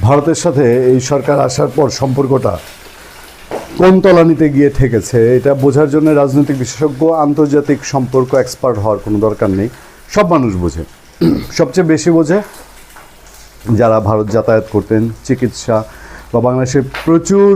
ভারতের সাথে এই সরকার আসার পর সম্পর্কটা কোন তলানিতে গিয়ে ঠেকেছে, এটা বোঝার জন্য রাজনৈতিক বিশেষজ্ঞ, আন্তর্জাতিক সম্পর্ক এক্সপার্ট হওয়ার কোনো দরকার নেই। সব মানুষ বোঝে। সবচেয়ে বেশি বোঝে যারা ভারত যাতায়াত করতেন, চিকিৎসা বা বাংলাদেশে প্রচুর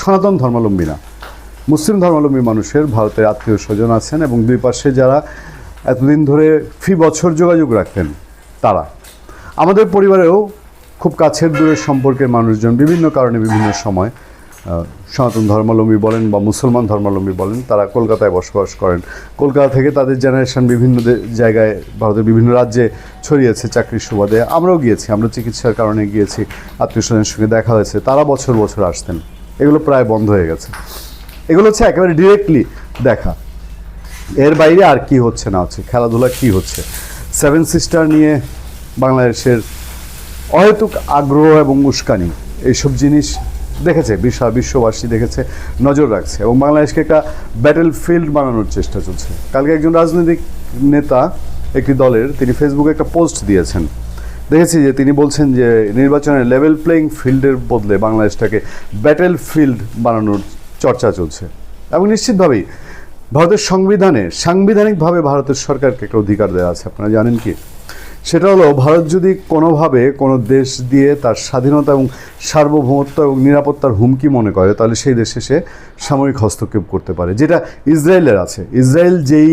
সনাতন ধর্মাবলম্বী না। মুসলিম ধর্মাবলম্বী মানুষের ভারতের আত্মীয় স্বজন আছেন এবং দুই পাশে যারা এতদিন ধরে ফি বছর যোগাযোগ রাখতেন, তারা। আমাদের পরিবারেও খুব কাছের দূরের সম্পর্কের মানুষজন, বিভিন্ন কারণে বিভিন্ন সময় সনাতন ধর্মাবলম্বী বলেন বা মুসলমান ধর্মাবলম্বী বলেন, তারা কলকাতায় বসবাস করেন। কলকাতা থেকে তাদের জেনারেশন বিভিন্ন জায়গায় ভারতের বিভিন্ন রাজ্যে ছড়িয়েছে চাকরির সুবাদে। আমরাও গিয়েছি, আমরা চিকিৎসার কারণে গিয়েছি, আত্মীয় স্বজনের সঙ্গে দেখা হয়েছে। তারা বছর বছর আসতেন। এগুলো প্রায় বন্ধ হয়ে গেছে। এগুলো হচ্ছে একেবারে ডিরেক্টলি দেখা। এর বাইরে আর কি হচ্ছে না হচ্ছে? খেলাধুলা কি হচ্ছে? সেভেন সিস্টার নিয়ে বাংলাদেশের অহেতুক আগ্রহ এবং উস্কানি, এইসব জিনিস দেখেছে, বিশ্ব বিশ্ববাসী দেখেছে, নজর রাখছে এবং বাংলাদেশকে একটা ব্যাটেল ফিল্ড বানানোর চেষ্টা চলছে। কালকে একজন রাজনৈতিক নেতা একটি দলের, তিনি ফেসবুকে একটা পোস্ট দিয়েছেন। দেখেছি যে তিনি বলছেন যে নির্বাচনের লেভেল প্লেয়িং ফিল্ডের বদলে বাংলাদেশটাকে ব্যাটেল ফিল্ড বানানোর চর্চা চলছে। এবং নিশ্চিতভাবেই ভারতের সংবিধানে সাংবিধানিকভাবে ভারতের সরকারকে একটা অধিকার দেওয়া আছে। আপনারা জানেন কি? সেটা হলো, ভারত যদি কোনোভাবে কোনো দেশ দিয়ে তার স্বাধীনতা এবং সার্বভৌমত্ব এবং নিরাপত্তার হুমকি মনে করে, তাহলে সেই দেশে সে সামরিক হস্তক্ষেপ করতে পারে, যেটা ইসরায়েলের আছে। ইসরায়েল যেই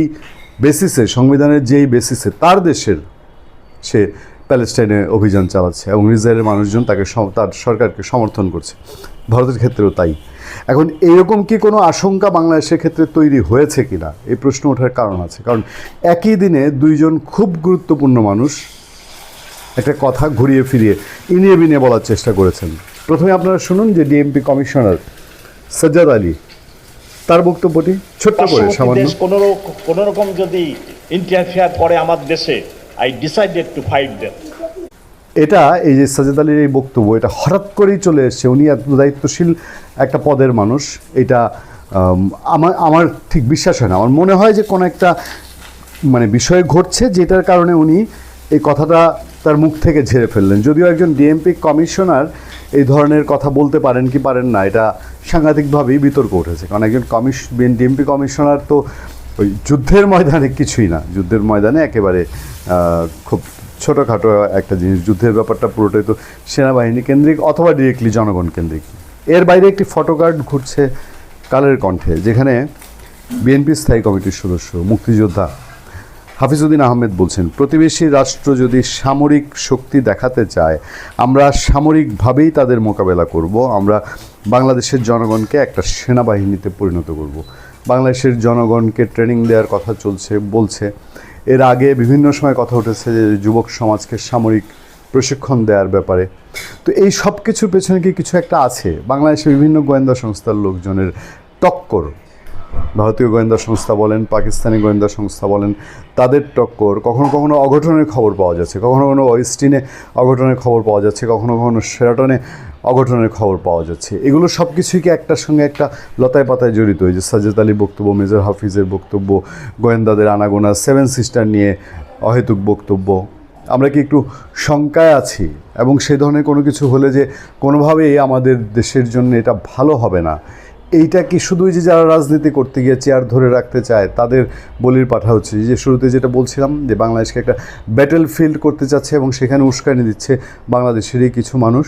বেসিসে, সংবিধানের যেই বেসিসে, তার দেশের সে প্যালেস্টাইনে অভিযান চালাচ্ছে এবং ইসরায়েলের মানুষজন তাকে তার সরকারকে সমর্থন করছে। ভারতের ক্ষেত্রেও তাই। এখন এরকম কি কোনো আশঙ্কা বাংলাদেশের ক্ষেত্রে তৈরি হয়েছে কিনা? এই প্রশ্ন ওঠার কারণ আছে। কারণ একই দিনে দুইজন খুব গুরুত্বপূর্ণ মানুষ একটা কথা ঘুরিয়ে ফিরিয়ে ইনিয়ে বিনিয়ে বলার চেষ্টা করেছেন। প্রথমে আপনারা শুনুন যে ডিএমপি কমিশনার সজ্জাদ আলী তার বক্তব্যটি ছোট্ট করে সামান্য। কোনো রকম যদি ইন্টারফেয়ার করে আমার দেশে I decided to fight them এটা এই যে সাজেদ আলীর এই বক্তব্য, এটা হঠাৎ করেই চলে এসছে। উনি এত দায়িত্বশীল একটা পদের মানুষ। এটা আমার আমার ঠিক বিশ্বাস হয় না। আমার মনে হয় যে কোনো একটা মানে বিষয় ঘটছে যেটার কারণে উনি এই কথাটা তার মুখ থেকে ঝেড়ে ফেললেন। যদিও একজন ডিএমপি কমিশনার এই ধরনের কথা বলতে পারেন কি পারেন না, এটা সাংঘাতিকভাবেই বিতর্ক উঠেছে। কারণ একজন কমিশ, ডিএমপি কমিশনার তো ওই যুদ্ধের ময়দানে কিছুই না। যুদ্ধের ময়দানে একেবারে খুব ছোটোখাটো একটা জিনিস, যুদ্ধের ব্যাপারটা পুরোটাই তো সেনাবাহিনী কেন্দ্রিক অথবা ডিরেক্টলি জনগণ কেন্দ্রিক। এর বাইরে একটি ফটোকার্ড ঘুরছে কালের কণ্ঠে, যেখানে বিএনপি স্থায়ী কমিটির সদস্য, মুক্তিযোদ্ধা হাফিজউদ্দিন আহমেদ বলছেন, প্রতিবেশী রাষ্ট্র যদি সামরিক শক্তি দেখাতে চায়, আমরা সামরিকভাবেই তাদের মোকাবেলা করব, আমরা বাংলাদেশের জনগণকে একটা সেনাবাহিনীতে পরিণত করব। বাংলাদেশের জনগণকে ট্রেনিং দেওয়ার কথা চলছে, বলছে এর আগে বিভিন্ন সময় কথা উঠেছে যে যুবক সমাজকে সামরিক প্রশিক্ষণ দেওয়ার ব্যাপারে। তো এই সব কিছুর পেছনে কি কিছু একটা আছে? বাংলাদেশের বিভিন্ন গোয়েন্দা সংস্থার লোকজনের টক্কর। ভারতীয় গোয়েন্দা সংস্থা বলেন, পাকিস্তানি গোয়েন্দা সংস্থা বলেন, তাদের টক্কর। কখনো কখনো অঘটনের খবর পাওয়া যাচ্ছে, কখনো কখনো ওয়েস্টিনে অঘটনের খবর পাওয়া যাচ্ছে, কখনো কখনো সেরাটনে অঘটনের খবর পাওয়া যাচ্ছে। এগুলো সব কিছুই কি একটার সঙ্গে একটা লতায় পাতায় জড়িত? যে সাজেদ আলী বক্তব্য, মেজর হাফিজের বক্তব্য, গোয়েন্দাদের আনাগোনা, সেভেন সিস্টার নিয়ে অহেতুক বক্তব্য, আমরা কি একটু শঙ্কায় আছি? এবং সেই ধরনের কোনো কিছু হলে যে কোনোভাবেই আমাদের দেশের জন্য এটা ভালো হবে না। এইটা কি শুধুই যে যারা রাজনীতি করতে গিয়ে চেয়ার ধরে রাখতে চায়, তাদের বলির পাঠা হচ্ছে? যে শুরুতে যেটা বলছিলাম যে বাংলাদেশকে একটা ব্যাটেল ফিল্ড করতে চাচ্ছে এবং সেখানে উস্কানি দিচ্ছে বাংলাদেশেরই কিছু মানুষ।